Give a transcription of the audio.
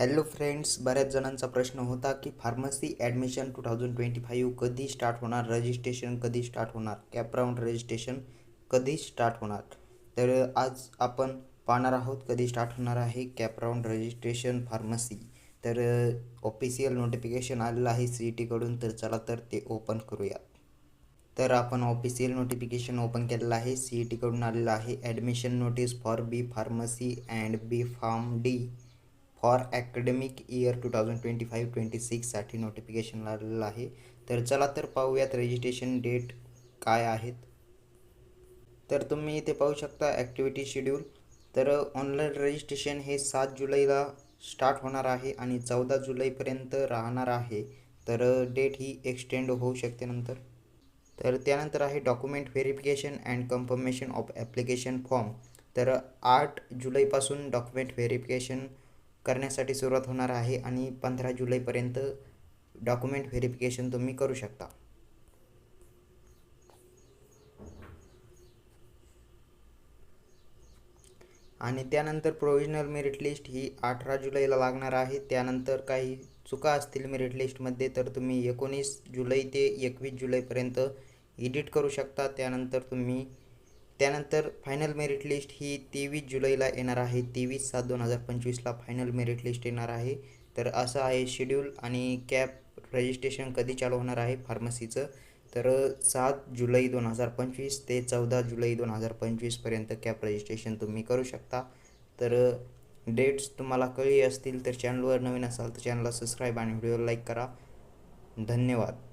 Hello friends बऱ्याच जणांचा प्रश्न होता की pharmacy admission two thousand twenty five कधी स्टार्ट होणार? रजिस्ट्रेशन कधी स्टार्ट होणार? कॅपराऊंड रजिस्ट्रेशन कधी स्टार्ट होणार? तर आज आपण पाहणार आहोत कधी स्टार्ट होणार आहे कॅपराऊंड रजिस्ट्रेशन फार्मसी तर ऑफिशियल नोटिफिकेशन आलेलं आहे सी ई टीकडून तर चला तर ते ओपन करूयात तर आपण ऑफिशियल नोटिफिकेशन ओपन केलेलं आहे. सी ई टीकडून आलेलं आहे admission notice for B pharmacy and B pharm D for academic year two thousand twenty five twenty सिक्ससाठी notification आलेलं आहे. तर चला तर पाहूयात रजिस्ट्रेशन डेट काय आहेत. तर तुम्ही इथे पाहू शकता ॲक्टिव्हिटी शेड्यूल तर ऑनलाईन रजिस्ट्रेशन हे सात जुलैला स्टार्ट होणार आहे आणि चौदा जुलैपर्यंत राहणार आहे. तर डेट ही एक्सटेंड होऊ शकते नंतर. तर त्यानंतर आहे document verification and confirmation of application form तर आठ जुलैपासून डॉक्युमेंट व्हेरिफिकेशन करण्यासाठी सुरुवात होणार आहे आणि पंधरा जुलैपर्यंत डॉक्युमेंट व्हेरिफिकेशन तुम्ही करू शकता. आणि त्यानंतर प्रोविजनल मेरिट लिस्ट ही अठरा जुलैला लागणार आहे. त्यानंतर काही चुका असतील मेरिट लिस्टमध्ये तर तुम्ही एकोणीस जुलै ते एकवीस जुलैपर्यंत एडिट करू शकता. त्यानंतर तुम्ही त्यानंतर फायनल मेरिट लिस्ट ही तेवीस जुलैला येणार आहे. तेवीस सात दोन हजार पंचवीसला फायनल मेरिट लिस्ट येणार आहे. तर असं आहे शेड्यूल आणि कॅप रजिस्ट्रेशन कधी चालू होणार आहे फार्मसीचं तर सात जुलै दोन हजार पंचवीस ते चौदा जुलै दोन हजार पंचवीसपर्यंत कॅप रजिस्ट्रेशन तुम्ही करू शकता. तर डेट्स तुम्हाला कळली असतील तर चॅनलवर नवीन असाल तर चॅनलला सबस्क्राईब आणि व्हिडिओ लाईक करा. धन्यवाद.